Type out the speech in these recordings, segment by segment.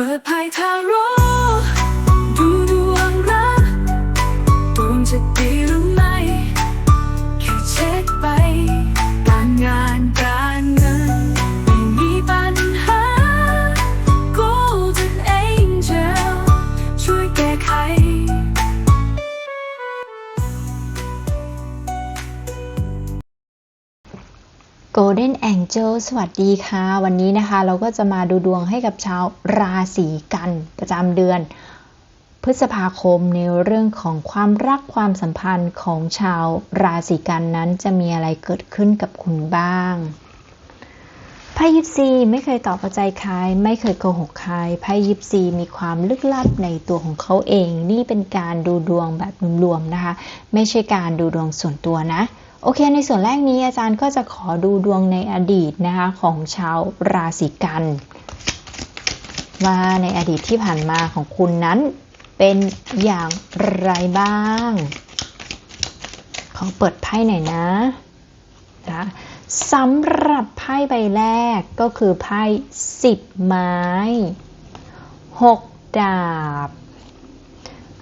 ปิดภายทาโร่ Golden Angel สวัสดีค่ะ วันนี้นะคะเราก็จะมาดูดวงให้กับชาวราศีกันประจำเดือน พฤษภาคมในเรื่องของความรักความสัมพันธ์ของชาวราศีกันนั้นจะมีอะไรเกิดขึ้นกับคุณบ้างไพ่ยิปซีไม่เคยตอบประใจใครไม่เคยโกหกใครไพ่ยิปซีมีความลึกลับในตัวของเขาเอง นี่เป็นการดูดวงแบบรวมๆนะคะ ไม่ใช่การดูดวงส่วนตัวนะ โอเค ในส่วนแรกนี้อาจารย์ก็จะขอดูดวงในอดีตนะคะของชาวราศีกันว่าในอดีตที่ผ่านมาของคุณนั้นเป็นอย่างไรบ้าง ขอเปิดไพ่หน่อยนะนะสำหรับไพ่ใบแรกก็คือไพ่สิบไม้หกดาบ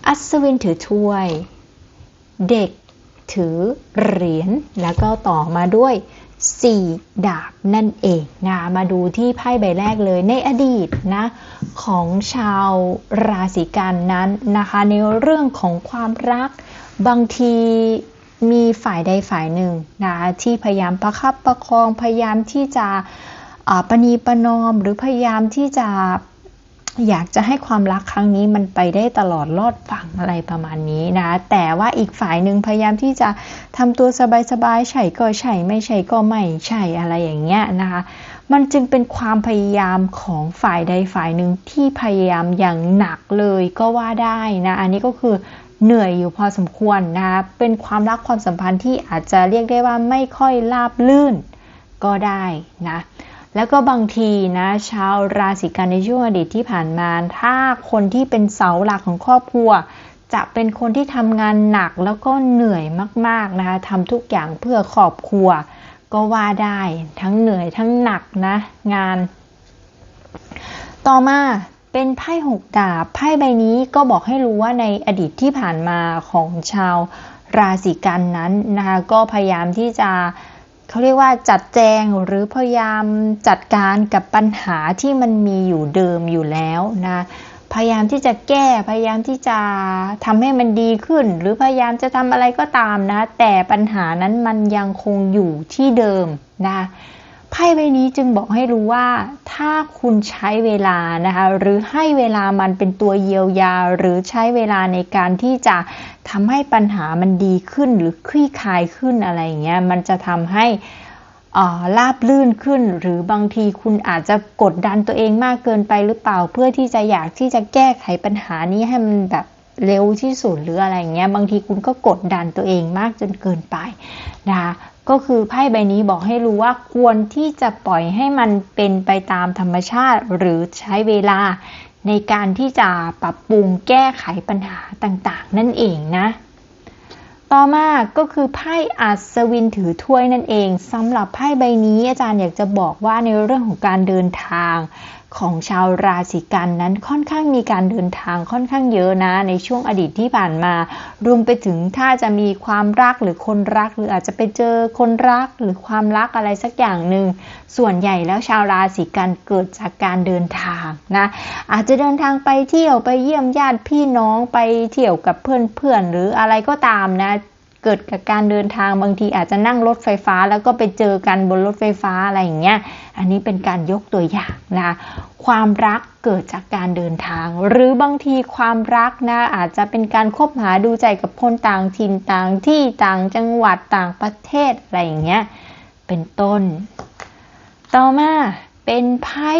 อัศวินถือถ้วย เด็ก ถือเหรียญแล้วก็ต่อมาด้วย4ดาบนั่นเองนะมาดูที่ไพ่ใบแรกเลยในอดีตนะของชาวราศีกันนั้นนะคะในเรื่องของความรักบางทีมีฝ่ายใดฝ่ายหนึ่งนะคะที่พยายามประคับประคองพยายามที่จะประนีประนอมหรือพยายามที่จะ อยากจะให้ความรักครั้งนี้มันไปได้ตลอดรอดฝั่งอะไรประมาณนี้นะแต่ว่าอีกฝ่ายหนึ่งพยายามที่จะทำตัวสบายๆใช่ก็ใช่ไม่ใช่ก็ไม่ใช่อะไรอย่างเงี้ยนะคะมันจึงเป็นความพยายามของฝ่ายใดฝ่ายหนึ่งที่พยายามอย่างหนักเลยก็ว่าได้นะอันนี้ก็คือเหนื่อยอยู่พอสมควรนะคะเป็นความรักความสัมพันธ์ที่อาจจะเรียกได้ว่าไม่ค่อยราบลื่นก็ได้นะ แล้วก็บางทีนะ ชาวราศีกันในช่วงอดีตที่ผ่านมา ถ้าคนที่เป็นเสาหลักของครอบครัว จะเป็นคนที่ทำงานหนักแล้วก็เหนื่อยมากๆนะคะทำทุกอย่างเพื่อครอบครัว ก็ว่าได้ทั้งเหนื่อยทั้งหนักนะ งาน ต่อมาเป็นไพ่หกดาบไพ่ใบนี้ก็บอกให้รู้ว่าในอดีตที่ผ่านมาของชาวราศีกันนั้นนะคะก็พยายามที่จะ เขาเรียกว่าจัดแจงหรือพยายามจัดการกับปัญหาที่มันมีอยู่เดิมอยู่แล้วนะพยายามที่จะแก้พยายามที่จะทำให้มันดีขึ้น หรือพยายามจะทำอะไรก็ตามนะ แต่ปัญหานั้นมันยังคงอยู่ที่เดิมนะ ไพ่ใบนี้จึงบอกให้รู้ว่า ถ้าคุณใช้เวลานะคะหรือให้เวลามันเป็นตัวเยียวยา หรือใช้เวลาในการที่จะทำให้ปัญหามันดีขึ้นหรือคลี่คลายขึ้นอะไรเงี้ยมันจะทำให้อ่าราบลื่นขึ้น หรือบางทีคุณอาจจะกดดันตัวเองมากเกินไปหรือเปล่า เพื่อที่จะอยากที่จะแก้ไขปัญหานี้ให้มันแบบเร็วที่สุดหรืออะไรเงี้ยบางทีคุณก็กดดันตัวเองมากจนเกินไปนะคะ ก็คือไพ่ใบนี้บอกให้รู้ว่าควรที่จะปล่อยให้มันเป็นไปตามธรรมชาติหรือใช้เวลาในการที่จะปรับปรุงแก้ไขปัญหาต่างๆ นั่นเองนะ ต่อมาก็คือไพ่อัศวินถือถ้วยนั่นเองสำหรับไพ่ใบนี้อาจารย์อยากจะบอกว่าในเรื่องของการเดินทางของชาวราศีกันนั้นค่อนข้างมีการเดินทางค่อนข้างเยอะนะ ในช่วงอดีตที่ผ่านมา รวมไปถึงถ้าจะมีความรักหรือคนรัก หรืออาจจะไปเจอคนรักหรือความรักอะไรสักอย่างหนึ่งส่วนใหญ่แล้วชาวราศีกันเกิดจากการเดินทางนะอาจจะเดินทางไปเที่ยวไปเยี่ยมญาติพี่น้องไปเที่ยวกับเพื่อนๆหรืออะไรก็ตามนะ เกิดกับการเดินทางบางทีอาจจะนั่งรถไฟฟ้า แล้วก็ไปเจอกันบนรถไฟฟ้าอะไรอย่างเงี้ย อันนี้เป็นการยกตัวอย่างนะความรักเกิดจากการเดินทาง หรือบางทีความรักนะอาจจะเป็นการคบหาดูใจกับคนต่างถิ่นต่างที่ต่างจังหวัดต่างประเทศอะไรอย่างเงี้ยเป็นต้น ต่อมา เป็นไพ่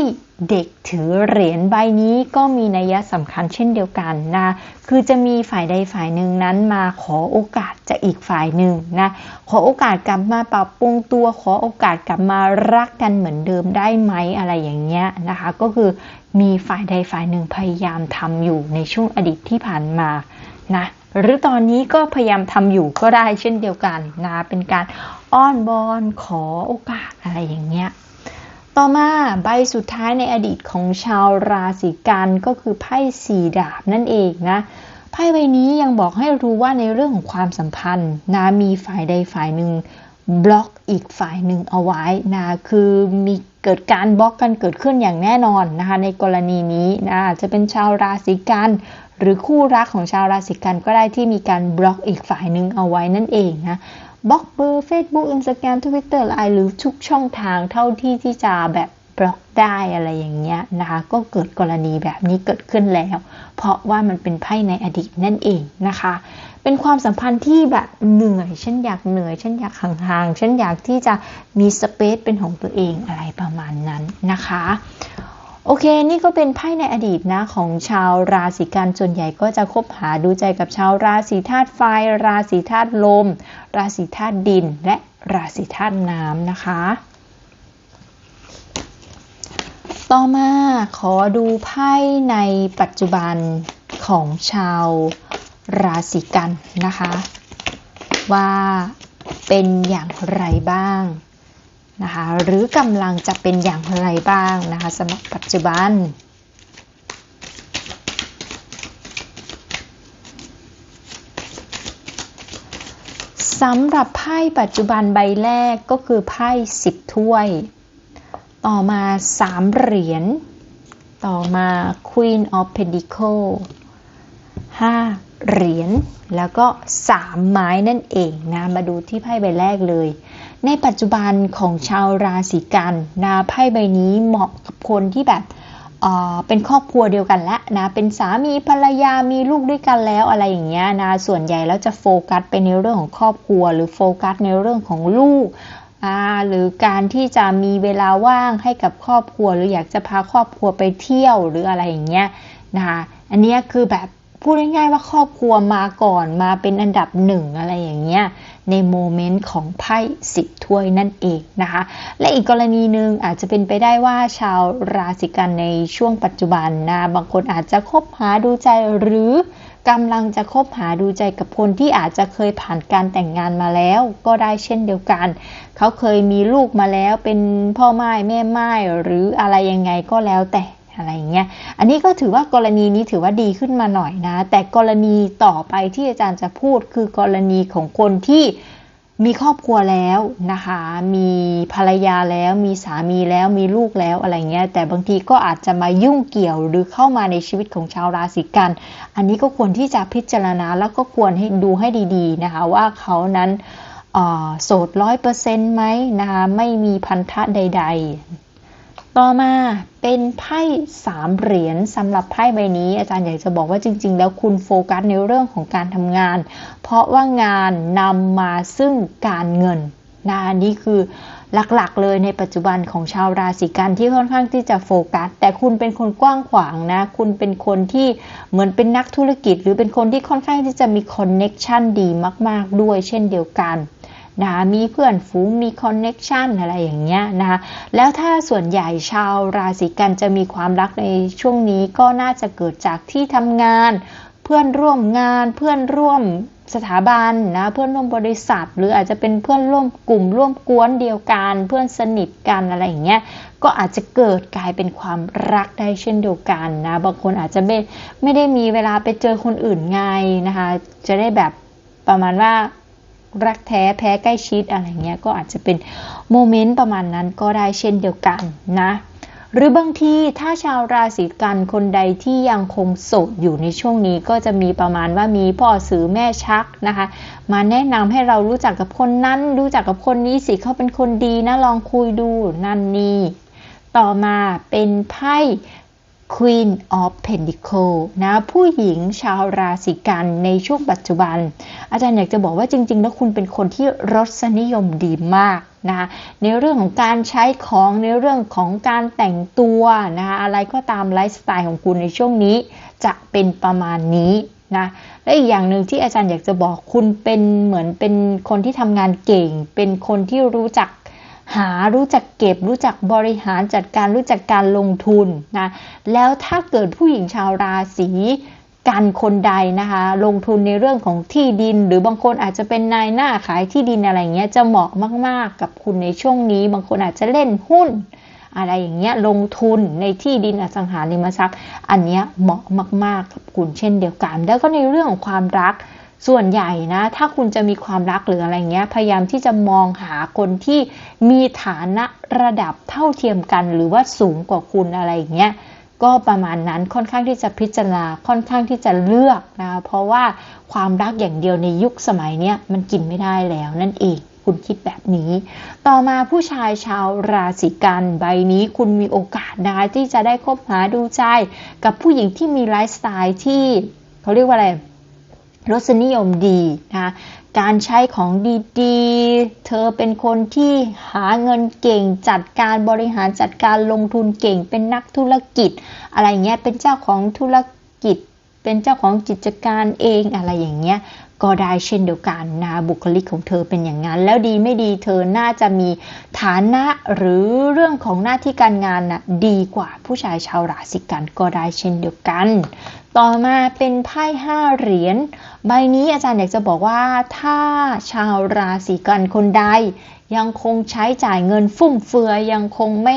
เด็กถือเหรียญใบนี้ก็มีนัยสำคัญเช่นเดียวกันนะ คือจะมีฝ่ายใดฝ่ายหนึ่งนั้นมาขอโอกาสจากอีกฝ่ายหนึ่งนะ ขอโอกาสกลับมาปรับปรุงตัว ขอโอกาสกลับมารักกันเหมือนเดิมได้ไหมอะไรอย่างเงี้ยนะคะ ก็คือมีฝ่ายใดฝ่ายหนึ่งพยายามทำอยู่ในช่วงอดีตที่ผ่านมานะหรือตอนนี้ก็พยายามทำอยู่ก็ได้เช่นเดียวกันนะ เป็นการอ้อนบอนขอโอกาสอะไรอย่างเงี้ย ต่อมาใบสุดท้ายในอดีตของชาวราศีกันก็คือไพ่สี่ดาบนั่นเองนะไพ่ใบนี้ยังบอกให้รู้ว่าในเรื่องของความสัมพันธ์นะมีฝ่ายใดฝ่ายหนึ่งบล็อกอีกฝ่ายหนึ่งเอาไว้นะคือมีเกิดการบล็อกกันเกิดขึ้นอย่างแน่นอนนะคะในกรณีนี้นะจะเป็นชาวราศีกันหรือคู่รักของชาวราศีกันก็ได้ที่มีการบล็อกอีกฝ่ายหนึ่งเอาไว้นั่นเองนะ บล็อกเบอร์ Facebook Instagram Twitter ไลน์หรือทุกช่องทางเท่าที่ที่จะแบบบล็อกได้อะไรอย่างเงี้ยนะคะ ก็เกิดกรณีแบบนี้เกิดขึ้นแล้ว เพราะว่ามันเป็นไพ่ในอดีตนั่นเองนะคะ เป็นความสัมพันธ์ที่แบบเหนื่อยฉันอยากเหนื่อยฉันอยากห่างๆฉันอยากที่จะมีสเปซเป็นของตัวเองอะไรประมาณนั้นนะคะ โอเค นี่ก็เป็นไพ่ในอดีตนะ ของชาวราศีกันส่วนใหญ่ก็จะคบหาดูใจกับชาวราศีธาตุไฟ ราศีธาตุลม ราศีธาตุดิน และราศีธาตุน้ำนะคะ ต่อมาขอดูไพ่ในปัจจุบันของชาวราศีกันนะคะ ว่าเป็นอย่างไรบ้าง นะคะหรือกำลังจะเป็นอย่างไรบ้างนะคะสำหรับปัจจุบัน สำหรับไพ่ปัจจุบันใบแรกก็คือไพ่สิบถ้วย ต่อมาสามเหรียญ ต่อมา Queen of Pentacle ห้าเหรียญ แล้วก็สามไม้นั่นเองนะ มาดูที่ไพ่ใบแรกเลย ในปัจจุบันของชาวราศีกันนะไพ่ใบนี้เหมาะกับคนที่แบบเอ่อเป็นครอบครัวเดียวกันแล้วนะ เป็นสามีภรรยามีลูกด้วยกันแล้วอะไรอย่างเงี้ยนะ ส่วนใหญ่แล้วจะโฟกัสไปในเรื่องของครอบครัว หรือโฟกัสในเรื่องของลูกอ่าหรือการที่จะมีเวลาว่างให้กับครอบครัว หรืออยากจะพาครอบครัวไปเที่ยวหรืออะไรอย่างเงี้ยนะคะอันเนี้ยคือแบบพูดง่ายๆว่าครอบครัวมาก่อนมาเป็นอันดับหนึ่งอะไรอย่างเงี้ย ในโมเมนต์ของไพ่สิบถ้วยนั่นเองนะคะ และอีกกรณีหนึ่งอาจจะเป็นไปได้ว่าชาวราศีกันในช่วงปัจจุบันนะบางคนอาจจะคบหาดูใจหรือกำลังจะคบหาดูใจกับคนที่อาจจะเคยผ่านการแต่งงานมาแล้วก็ได้เช่นเดียวกัน เขาเคยมีลูกมาแล้วเป็นพ่อไม้แม่ไม้หรืออะไรยังไงก็แล้วแต่ อะไรอย่างเงี้ย อันนี้ก็ถือว่ากรณีนี้ถือว่าดีขึ้นมาหน่อยนะ แต่กรณีต่อไปที่อาจารย์จะพูดคือกรณีของคนที่มีครอบครัวแล้วนะคะ มีภรรยาแล้วมีสามีแล้วมีลูกแล้วอะไรเงี้ย แต่บางทีก็อาจจะมายุ่งเกี่ยวหรือเข้ามาในชีวิตของชาวราศีกัน อันนี้ก็ควรที่จะพิจารณาแล้วก็ควรให้ดูให้ดี ๆ นะคะ ว่าเขานั้นโสดร้อยเปอร์เซ็นต์ไหมนะคะ ไม่มีพันธะใด ๆ ต่อมาเป็นไพ่สามเหรียญสำหรับไพ่ใบนี้ อาจารย์อยากจะบอกว่าจริง ๆ แล้วคุณโฟกัสในเรื่องของการทำงาน เพราะว่างานนำมาซึ่งการเงินนะอันนี้คือหลักๆ เลยในปัจจุบันของชาวราศีกันที่ค่อนข้างที่จะโฟกัส แต่คุณเป็นคนกว้างขวางนะ คุณเป็นคนที่เหมือนเป็นนักธุรกิจ หรือเป็นคนที่ค่อนข้างที่จะมีคอนเน็กชันดีมาก ๆ ด้วย เช่นเดียวกัน นะมีเพื่อนฝูงมีคอนเน็กชันอะไรอย่างเงี้ยนะคะแล้วถ้าส่วนใหญ่ชาวราศีกันจะมีความรักในช่วงนี้ก็น่าจะเกิดจากที่ทำงาน เพื่อนร่วมงานเพื่อนร่วมสถาบันนะเพื่อนร่วมบริษัท หรืออาจจะเป็นเพื่อนร่วมกลุ่มร่วมกวนเดียวกัน เพื่อนสนิทกันอะไรอย่างเงี้ยก็อาจจะเกิดกลายเป็นความรักได้เช่นเดียวกันนะบางคนอาจจะไม่ไม่ได้มีเวลาไปเจอคนอื่นไงนะคะจะได้แบบประมาณว่า รักแท้แพ้ใกล้ชิดอะไรเงี้ยก็อาจจะเป็นโมเมนต์ประมาณนั้นก็ได้เช่นเดียวกันนะหรือบางทีถ้าชาวราศีกันคนใดที่ยังคงโสดอยู่ในช่วงนี้ก็จะมีประมาณว่ามีพ่อสื่อแม่ชักนะคะ มาแนะนำให้เรารู้จักกับคนนั้น รู้จักกับคนนี้สิเขาเป็นคนดีนะลองคุยดูนั่นนี่ต่อมาเป็นไพ่ Queen of Pentacle นะผู้หญิงชาวราศีกันในช่วงปัจจุบัน อาจารย์อยากจะบอกว่าจริง ๆ แล้วคุณเป็นคนที่รสนิยมดีมากนะในเรื่องของการใช้ของในเรื่องของการแต่งตัวนะอะไรก็ตามไลฟ์สไตล์ของคุณในช่วงนี้ จะเป็นประมาณนี้นะและอีกอย่างหนึ่งที่อาจารย์อยากจะบอกคุณเป็นเหมือนเป็นคนที่ทำงานเก่ง เป็นคนที่รู้จัก หารู้จักเก็บ รู้จักบริหารจัดการรู้จักการลงทุนนะแล้วถ้าเกิดผู้หญิงชาวราศีกันคนใดนะคะ ลงทุนในเรื่องของที่ดิน หรือบางคนอาจจะเป็นนายหน้าขายที่ดินอะไรเงี้ยจะเหมาะมาก ๆ กับคุณในช่วงนี้ บางคนอาจจะเล่นหุ้น อะไรอย่างเงี้ยลงทุนในที่ดินอสังหาริมทรัพย์ อันเนี้ยเหมาะมาก ๆ กับคุณเช่นเดียวกัน แล้วก็ในเรื่องของความรัก ส่วนใหญ่นะ ถ้าคุณจะมีความรักหรืออะไรเงี้ย พยายามที่จะมองหาคนที่มีฐานะระดับเท่าเทียมกัน หรือว่าสูงกว่าคุณอะไรเงี้ยก็ประมาณนั้นค่อนข้างที่จะพิจารณาค่อนข้างที่จะเลือกนะเพราะว่าความรักอย่างเดียวในยุคสมัยเนี้ยมันกินไม่ได้แล้วนั่นเองคุณคิดแบบนี้ ต่อมาผู้ชายชาวราศีกันใบนี้คุณมีโอกาสได้ที่จะได้คบหาดูใจ กับผู้หญิงที่มีไลฟ์สไตล์ที่เขาเรียกว่าอะไร รสนิยมดีนะการใช้ของดีๆ เธอเป็นคนที่หาเงินเก่งจัดการบริหารจัดการลงทุนเก่ง เป็นนักธุรกิจ อะไรเงี้ยเป็นเจ้าของธุรกิจ เป็นเจ้าของกิจการเองอะไรอย่างเงี้ย ก็ได้เช่นเดียวกันนะบุคลิกของเธอเป็นอย่างนั้น แล้วดีไม่ดีเธอน่าจะมีฐานะหรือเรื่องของหน้าที่การงานน่ะดีกว่าผู้ชายชาวราศีกันก็ได้เช่นเดียวกัน ต่อมาเป็นไพ่ห้าเหรียญใบนี้อาจารย์อยากจะบอกว่าถ้าชาวราศีกันคนใด ยังคงใช้จ่ายเงินฟุ่มเฟือยยังคงไม่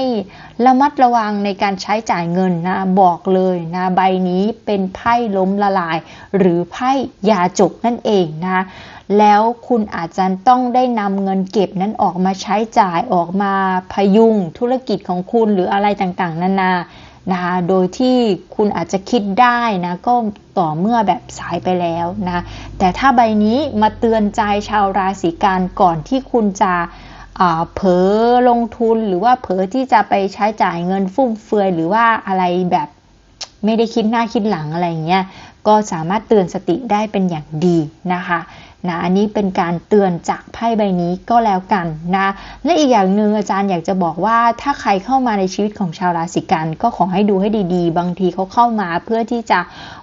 ระมัดระวังในการใช้จ่ายเงินนะบอกเลยนะใบนี้เป็นไพ่ล้มละลาย หรือไพ่ยาจกนั่นเองนะแล้วคุณอาจจะต้องได้นำเงินเก็บนั้นออกมาใช้จ่ายออกมาพยุงธุรกิจของคุณหรืออะไรต่างๆ นานา นะคะโดยที่คุณอาจจะคิดได้นะก็ต่อเมื่อแบบสายไปแล้วนะแต่ถ้าใบนี้มาเตือนใจชาวราศีกันก่อนที่คุณจะเผลอลงทุนหรือว่าเผลอที่จะไปใช้จ่ายเงินฟุ่มเฟือยหรือว่าอะไรแบบไม่ได้คิดหน้าคิดหลังอะไรเงี้ยก็สามารถเตือนสติได้เป็นอย่างดีนะคะ นะอันนี้เป็นการเตือนจากไพ่ใบนี้ก็แล้วกันนะและอีกอย่างหนึ่งอาจารย์อยากจะบอกว่าถ้าใครเข้ามาในชีวิตของชาวราศีกัน ก็ขอให้ดูให้ดีๆ บางทีเขาเข้ามาเพื่อที่จะ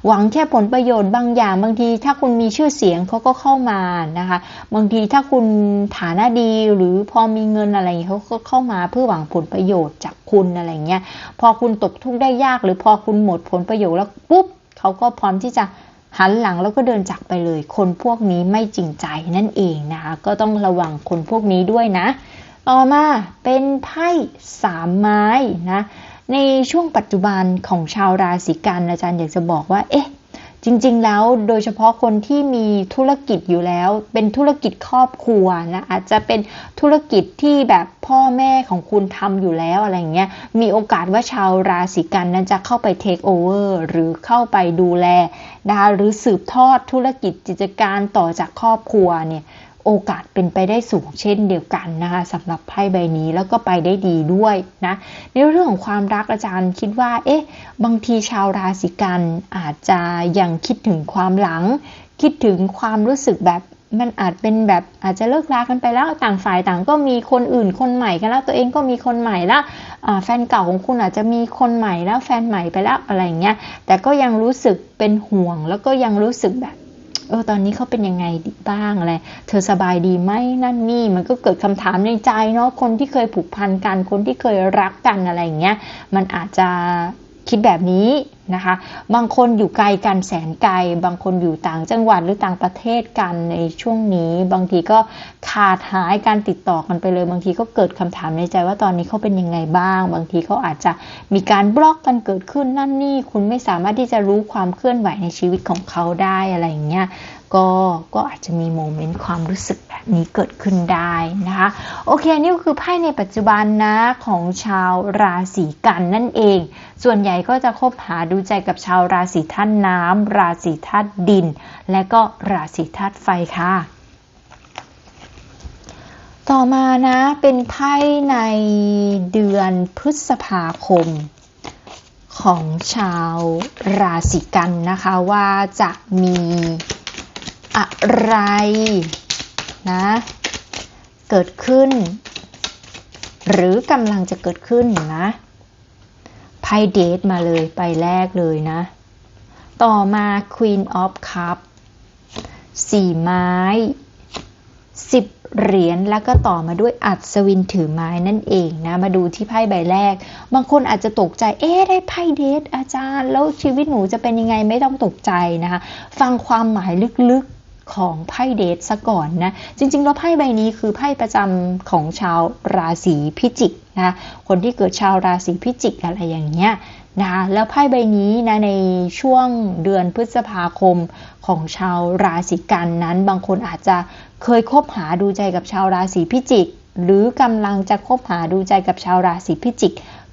หวังแค่ผลประโยชน์บางอย่าง บางทีถ้าคุณมีชื่อเสียงเขาก็เข้ามานะคะบางทีถ้าคุณฐานะดีหรือพอมีเงินอะไรเขาก็เข้ามาเพื่อหวังผลประโยชน์จากคุณอะไรเงี้ยพอคุณตกทุกข์ได้ยาก หรือพอคุณหมดผลประโยชน์แล้วปุ๊บเขาก็พร้อมที่จะ หันหลังแล้วก็เดินจากไปเลย คนพวกนี้ไม่จริงใจนั่นเองนะคะ ก็ต้องระวังคนพวกนี้ด้วยนะ ต่อมาเป็นไพ่สามไม้นะ ในช่วงปัจจุบันของชาวราศีกันอาจารย์อยากจะบอกว่า เอ๊ะ จริงๆ แล้วโดยเฉพาะคนที่มีธุรกิจอยู่แล้ว เป็นธุรกิจครอบครัวนะอาจจะเป็นธุรกิจที่แบบพ่อแม่ของคุณทำอยู่แล้วอะไรเงี้ยมีโอกาสว่าชาวราศีกันนั้นจะเข้าไปเทคโอเวอร์หรือเข้าไปดูแลนะคะหรือสืบทอดธุรกิจกิจการต่อจากครอบครัวเนี่ย โอกาสเป็นไปได้สูงเช่นเดียวกันนะคะสำหรับไพ่ใบนี้แล้วก็ไปได้ดีด้วยนะในเรื่องของความรักอาจารย์คิดว่าเอ๊ะบางทีชาวราศีกันอาจจะยังคิดถึงความหลัง คิดถึงความรู้สึกแบบมันอาจเป็นแบบอาจจะเลิกรากันไปแล้วต่างฝ่ายต่างก็มีคนอื่นคนใหม่กันแล้วตัวเองก็มีคนใหม่แล้วแฟนเก่าของคุณอาจจะมีคนใหม่แล้วแฟนใหม่ไปแล้วอะไรเงี้ยแต่ก็ยังรู้สึกเป็นห่วงแล้วก็ยังรู้สึกแบบ เออตอนนี้เขาเป็นยังไงบ้างอะไร เธอสบายดีไหมนั่นนี่มันก็เกิดคำถามในใจเนาะคนที่เคยผูกพันกันคนที่เคยรักกันอะไรอย่างเงี้ยมันอาจจะ คิดแบบนี้นะคะ บางคนอยู่ไกลกันแสนไกล บางคนอยู่ต่างจังหวัดหรือต่างประเทศกันในช่วงนี้ บางทีก็ขาดหายการติดต่อกันไปเลย บางทีก็เกิดคำถามในใจว่าตอนนี้เขาเป็นยังไงบ้าง บางทีเขาอาจจะมีการบล็อกกันเกิดขึ้นนั่นนี่ คุณไม่สามารถที่จะรู้ความเคลื่อนไหวในชีวิตของเขาได้อะไรอย่างเงี้ย ก็ก็อาจจะมีโมเมนต์ความรู้สึกแบบนี้เกิดขึ้นได้นะคะ โอเค นี่ก็คือไพ่ในปัจจุบันนะของชาวราศีกันนั่นเอง ส่วนใหญ่ก็จะคบหาดูใจกับชาวราศีธาตุน้ำราศีธาตุดิน และก็ราศีธาตุไฟค่ะ ต่อมานะเป็นไพ่ในเดือนพฤษภาคมของชาวราศีกันนะคะว่าจะมี อะไร นะ เกิดขึ้น หรือกำลังจะเกิดขึ้นนะไพ่เดทมาเลยไปแรกเลยนะ ต่อมา Queen of Cup สี่ไม้สิบเหรียญแล้วก็ต่อมาด้วยอัศวินถือไม้นั่นเองนะ มาดูที่ไพ่ใบแรก บางคนอาจจะตกใจ เอ๊ะได้ไพ่เดทอาจารย์ แล้วชีวิตหนูจะเป็นยังไงไม่ต้องตกใจนะคะ ฟังความหมายลึก ของไพ่เดทซะก่อนนะ จริง ๆ แล้วไพ่ใบนี้คือไพ่ประจำของชาวราศีพิจิกนะคนที่เกิดชาวราศีพิจิกอะไรอย่างเงี้ยนะแล้วไพ่ใบนี้นะในช่วงเดือนพฤษภาคมของชาวราศีกันนั้น บางคนอาจจะเคยคบหาดูใจกับชาวราศีพิจิก หรือกำลังจะคบหาดูใจกับชาวราศีพิจิก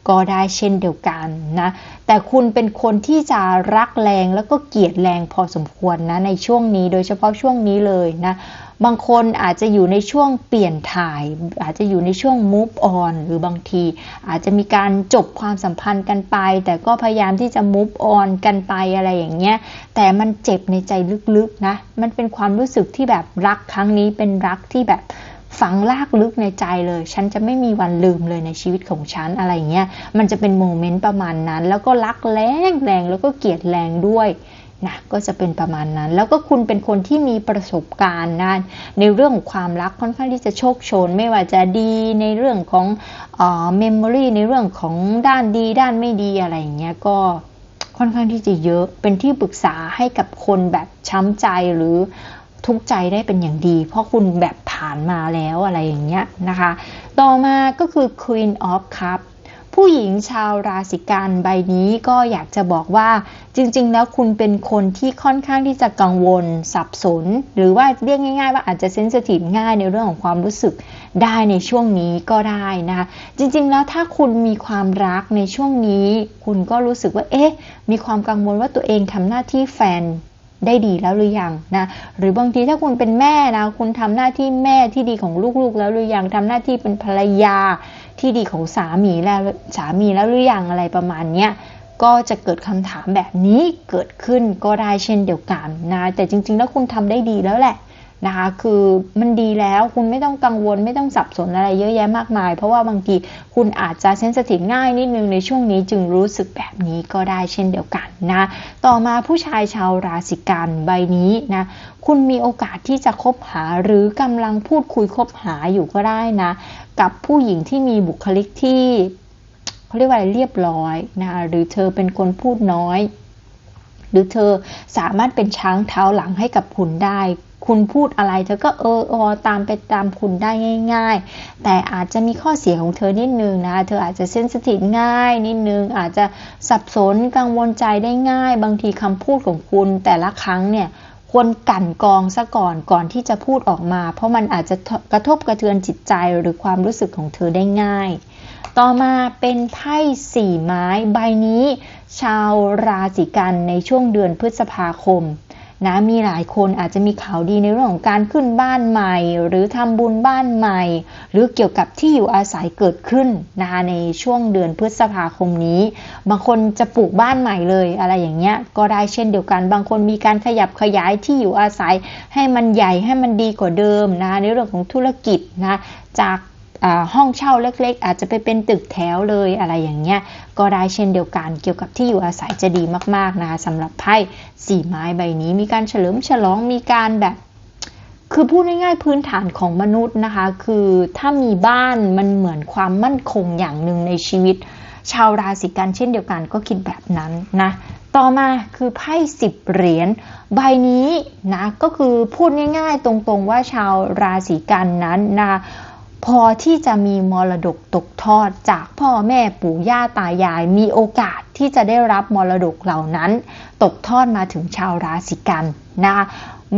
ก็ได้เช่นเดียวกันนะแต่คุณเป็นคนที่จะรักแรงแล้วก็เกลียดแรงพอสมควรนะในช่วงนี้โดยเฉพาะช่วงนี้เลยนะบางคนอาจจะอยู่ในช่วงเปลี่ยนถ่าย อาจจะอยู่ในช่วง move on หรือบางที อาจจะมีการจบความสัมพันธ์กันไป แต่ก็พยายามที่จะ move on กันไปอะไรอย่างเงี้ยแต่มันเจ็บในใจลึกๆนะมันเป็นความรู้สึกที่แบบรักครั้งนี้เป็นรักที่แบบ ฝังลากลึกในใจเลย ฉันจะไม่มีวันลืมเลยในชีวิตของฉันอะไรเงี้ย มันจะเป็นโมเมนต์ประมาณนั้น แล้วก็รักแรงแรงแล้วก็เกลียดแรงด้วยนะก็จะเป็นประมาณนั้น แล้วก็คุณเป็นคนที่มีประสบการณ์นะในเรื่องของความรักค่อนข้างที่จะโชคโชน ไม่ว่าจะดีในเรื่องของเอ่อ memory ในเรื่องของด้านดีด้านไม่ดีอะไรอย่างเงี้ยก็ค่อนข้างที่จะเยอะเป็นที่ปรึกษาให้กับคนแบบช้ำใจหรือ ทุกใจได้เป็นอย่างดี เพราะคุณแบบผ่านมาแล้วอะไรอย่างเงี้ยนะคะ ต่อมาก็คือ Queen of Cup ผู้หญิงชาวราศีกันใบนี้ก็อยากจะบอกว่าจริง ๆ แล้วคุณเป็นคนที่ค่อนข้างที่จะกังวลสับสน หรือว่าเรียกง่าย ๆ ว่าอาจจะเซนซิทีฟง่ายในเรื่องของความรู้สึกได้ในช่วงนี้ก็ได้นะคะจริง ๆ แล้วถ้าคุณมีความรักในช่วงนี้ คุณก็รู้สึกว่าเอ๊ะ มีความกังวลว่าตัวเองทำหน้าที่แฟน ได้ดีแล้วหรือยังนะหรือบางทีถ้าคุณเป็นแม่นะคุณทำหน้าที่แม่ที่ดีของลูกๆ แล้วหรือยังทำหน้าที่เป็นภรรยาที่ดีของสามีแล้วสามีแล้วหรือยังอะไรประมาณเนี้ยก็จะเกิดคำถามแบบนี้เกิดขึ้นก็ได้เช่นเดียวกันนะแต่จริง ๆ แล้วคุณทำได้ดีแล้วแหละ นะคะ คือมันดีแล้วคุณไม่ต้องกังวลไม่ต้องสับสนอะไรเยอะแยะมากมาย เพราะว่าบางทีคุณอาจจะเซนสทีฟง่ายนิดนึงในช่วงนี้จึงรู้สึกแบบนี้ก็ได้เช่นเดียวกันนะ ต่อมาผู้ชายชาวราศีกันใบนี้นะคุณมีโอกาสที่จะคบหาหรือกำลังพูดคุยคบหาอยู่ก็ได้นะ กับผู้หญิงที่มีบุคลิกที่เขาเรียกว่าอะไรเรียบร้อยนะคะหรือเธอเป็นคนพูดน้อย หรือเธอสามารถเป็นช้างเท้าหลังให้กับคุณได้ คุณพูดอะไร เธอก็เออออตามไปตามคุณได้ง่าย ๆ แต่อาจจะมีข้อเสียของเธอนิดนึงนะ เธออาจจะเซนสทีฟง่ายนิดนึง อาจจะสับสนกังวลใจได้ง่าย บางทีคำพูดของคุณแต่ละครั้งเนี่ยควรกั่นกองซะก่อนก่อนที่จะพูดออกมา เพราะมันอาจจะกระทบกระเทือนจิตใจหรือความรู้สึกของเธอได้ง่าย ต่อมาเป็นไพ่สี่ไม้ใบนี้ ชาวราศีกันในช่วงเดือนพฤษภาคม นะมีหลายคนอาจจะมีข่าวดีในเรื่องของการขึ้นบ้านใหม่ หรือทำบุญบ้านใหม่ หรือเกี่ยวกับที่อยู่อาศัยเกิดขึ้นนะคะในช่วงเดือนพฤษภาคมนี้ บางคนจะปลูกบ้านใหม่เลยอะไรอย่างเงี้ยก็ได้เช่นเดียวกัน บางคนมีการขยับขยายที่อยู่อาศัย ให้มันใหญ่ให้มันดีกว่าเดิมนะในเรื่องของธุรกิจนะจาก ห้องเช่าเล็กๆ อาจจะไปเป็นตึกแถวเลยอะไรอย่างเงี้ยก็ได้เช่นเดียวกันเกี่ยวกับที่อยู่อาศัยจะดีมากๆนะคะสำหรับไพ่สี่ไม้ใบนี้ มีการเฉลิมฉลองมีการแบบคือพูดง่ายๆพื้นฐานของมนุษย์นะคะ คือถ้ามีบ้านมันเหมือนความมั่นคงอย่างหนึ่งในชีวิต ชาวราศีกันเช่นเดียวกันก็คิดแบบนั้นนะต่อมาคือไพ่สิบเหรียญใบนี้นะก็คือพูดง่ายๆ ตรงๆว่าชาวราศีกันนั้นนะ พอที่จะมีมรดกตกทอดจากพ่อแม่ปู่ย่าตายาย มีโอกาสที่จะได้รับมรดกเหล่านั้น ตกทอดมาถึงชาวราศีกันนะคะ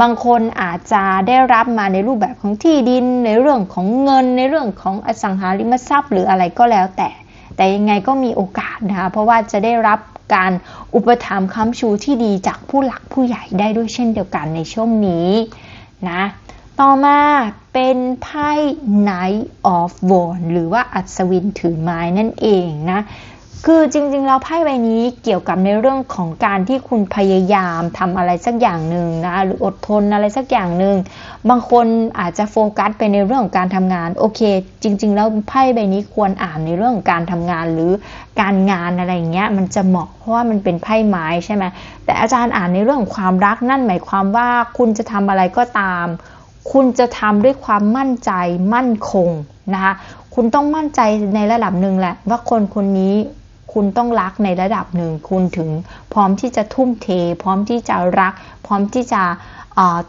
บางคนอาจจะได้รับมาในรูปแบบของที่ดินในเรื่องของเงินในเรื่องของอสังหาริมทรัพย์ หรืออะไรก็แล้วแต่ แต่ยังไงก็มีโอกาสนะคะเพราะว่าจะได้รับการอุปถัมภ์ค้ำชูที่ดีจากผู้หลักผู้ใหญ่ได้ด้วยเช่นเดียวกันในช่วงนี้นะ ต่อมาเป็นไพ่ Knight of Wands หรือว่าอัศวินถือไม้นั่นเองนะ คือจริงๆ แล้วไพ่ใบนี้เกี่ยวกับในเรื่องของการที่คุณพยายามทำอะไรสักอย่างหนึ่งนะ หรืออดทนอะไรสักอย่างหนึ่ง บางคนอาจจะโฟกัสไปในเรื่องของการทำงาน โอเค จริง ๆ แล้วไพ่ใบนี้ควรอ่านในเรื่องของการทำงานหรือการงานอะไรเงี้ยมันจะเหมาะเพราะว่ามันเป็นไพ่ไม้ใช่ไหมแต่อาจารย์อ่านในเรื่องของความรักนั่นหมายความว่าคุณจะทำอะไรก็ตาม คุณจะทำด้วยความมั่นใจมั่นคงนะคะคุณต้องมั่นใจในระดับหนึ่งแหละ ว่าคนคนนี้คุณต้องรักในระดับหนึ่ง คุณถึงพร้อมที่จะทุ่มเท พร้อมที่จะรัก พร้อมที่จะ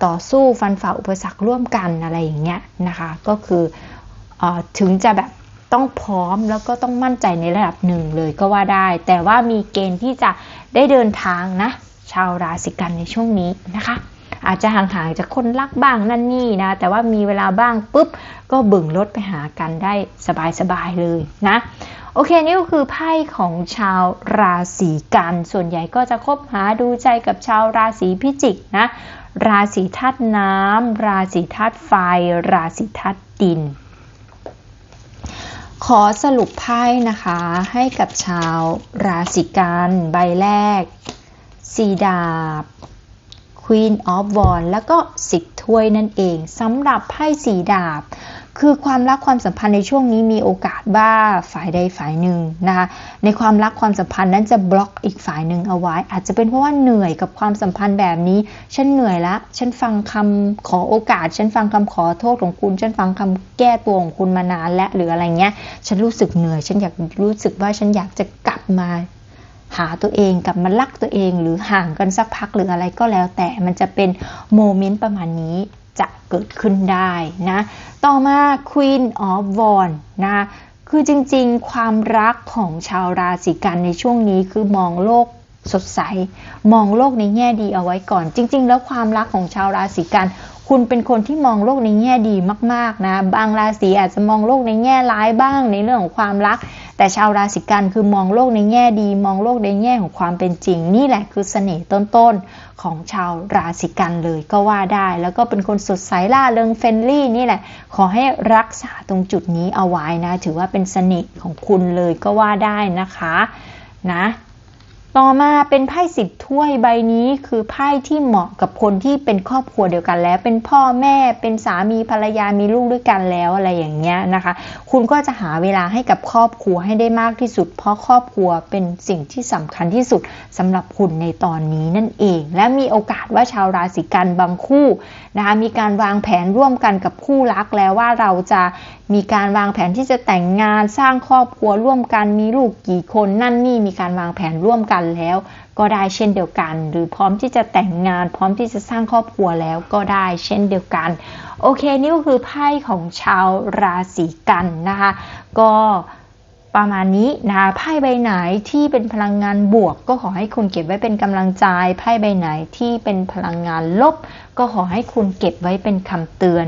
ต่อสู้ฟันฝ่าอุปสรรคร่วมกันอะไรอย่างเงี้ยนะคะ ก็คืออถึงจะแบบต้องพร้อมแล้วก็ต้องมั่นใจในระดับหนึ่งเลยก็ว่าได้ แต่ว่ามีเกณฑ์ที่จะได้เดินทางนะ ชาวราศีกันในช่วงนี้นะคะ อาจจะห่างๆจากคนรักบ้างนั่นนี่นะ แต่ว่ามีเวลาบ้างปุ๊บ ก็บึ่งรถไปหากันได้สบายๆเลยนะ โอเค นี่ก็คือไพ่ของชาวราศีกัน ส่วนใหญ่ก็จะคบหาดูใจกับชาวราศีพิจิกนะ ราศีธาตุน้ำราศีธาตุไฟ ราศีธาตุดินขอสรุปไพ่นะคะให้กับชาวราศีกันใบแรกสีดาบ Queen of Wands แล้วก็สิบถ้วยนั่นเองสำหรับไพ่สีดาบ คือความรักความสัมพันธ์ในช่วงนี้มีโอกาสว่าฝ่ายใดฝ่ายหนึ่งนะคะในความรักความสัมพันธ์นั้นจะบล็อกอีกฝ่ายหนึ่งเอาไว้ อาจจะเป็นเพราะว่าเหนื่อยกับความสัมพันธ์แบบนี้ ฉันเหนื่อยละ ฉันฟังคำขอโอกาส ฉันฟังคำขอโทษของคุณ ฉันฟังคำแก้ตัวของคุณมานานและหรืออะไรเงี้ย ฉันรู้สึกเหนื่อย ฉันอยากรู้สึกว่าฉันอยากจะกลับมา หาตัวเองกลับมารักตัวเองหรือห่างกันสักพักหรืออะไรก็แล้วแต่มันจะเป็นโมเมนต์ประมาณนี้จะเกิดขึ้นได้นะ ต่อมา Queen of w a n d นะ คือจริงๆ ความรักของชาวราศีกันในช่วงนี้คือมองโลก สดใส มองโลกในแง่ดีเอาไว้ก่อน จริง ๆ แล้วความรักของชาวราศีกัน คุณเป็นคนที่มองโลกในแง่ดีมากๆนะ บางราศีอาจจะมองโลกในแง่ร้ายบ้างในเรื่องของความรัก แต่ชาวราศีกันคือมองโลกในแง่ดี มองโลกในแง่ของความเป็นจริง นี่แหละคือเสน่ห์ต้นๆของชาวราศีกันเลยก็ว่าได้ แล้วก็เป็นคนสดใสล่าเริงเฟรนลี่นี่แหละ ขอให้รักษาตรงจุดนี้เอาไว้นะ ถือว่าเป็นเสน่ห์ของคุณเลยก็ว่าได้นะคะ นะ ต่อมาเป็นไพ่สิบถ้วยใบนี้คือไพ่ที่เหมาะกับคนที่เป็นครอบครัวเดียวกันแล้ว เป็นพ่อแม่เป็นสามีภรรยามีลูกด้วยกันแล้วอะไรอย่างเงี้ยนะคะ คุณก็จะหาเวลาให้กับครอบครัวให้ได้มากที่สุด เพราะครอบครัวเป็นสิ่งที่สำคัญที่สุดสำหรับคุณในตอนนี้นั่นเอง และมีโอกาสว่าชาวราศีกันบางคู่นะคะมีการวางแผนร่วมกันกับคู่รักแล้วว่าเราจะมีการวางแผนที่จะแต่งงานสร้างครอบครัวร่วมกันมีลูกกี่คนนั่นนี่มีการวางแผนร่วมกันแล้ว ก็ได้เช่นเดียวกัน หรือพร้อมที่จะแต่งงาน พร้อมที่จะสร้างครอบครัวแล้วก็ได้เช่นเดียวกัน โอเคนี่ก็คือไพ่ของชาวราศีกันนะคะ ก็ประมาณนี้นะไพ่ใบไหนที่เป็นพลังงานบวก ก็ขอให้คุณเก็บไว้เป็นกำลังใจไพ่ใบไหนที่เป็นพลังงานลบ ก็ขอให้คุณเก็บไว้เป็นคำเตือน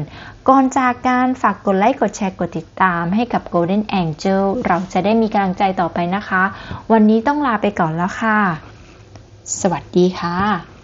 ก่อนจากการฝากกดไลค์กดแชร์กดติดตามให้กับ Golden Angel เราจะได้มีกำลังใจต่อไปนะคะ วันนี้ต้องลาไปก่อนแล้วค่ะ สวัสดีค่ะ